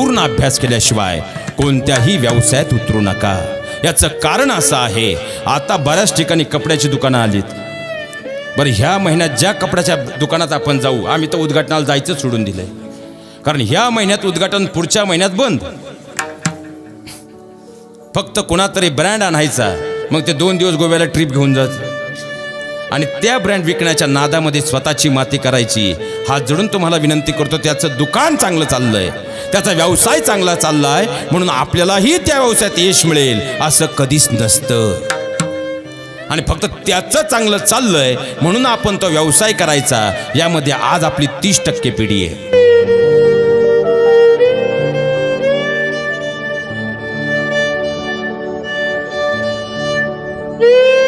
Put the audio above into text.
पूर्ण अभ्यास केल्याशिवाय कोणत्याही व्यवसायात उतरू नका. याचं कारण असं आहे आता बऱ्याच ठिकाणी कपड्याची दुकानं आलीत. बरं ह्या महिन्यात ज्या कपड्याच्या दुकानात आपण जाऊ आम्ही तर उद्घाटनाला जायचं सोडून दिलंय. कारण ह्या महिन्यात उद्घाटन पुढच्या महिन्यात बंद. फक्त कोणातरी ब्रँड आणायचा मग ते दोन दिवस गोव्याला ट्रिप घेऊन जात आणि त्या ब्रँड विकण्याच्या नादामध्ये स्वतःची माती करायची. हा जोडून तुम्हाला विनंती करतो त्याचं दुकान चांगलं चाललं आहे त्याचा व्यवसाय चांगला चालला आहे म्हणून आपल्यालाही त्या व्यवसायात यश मिळेल असं कधीच नसतं. आणि फक्त त्याचं चांगलं चाललं आहे म्हणून आपण तो व्यवसाय करायचा. यामध्ये आज आपली तीस टक्के पिढी आहे. Yeah.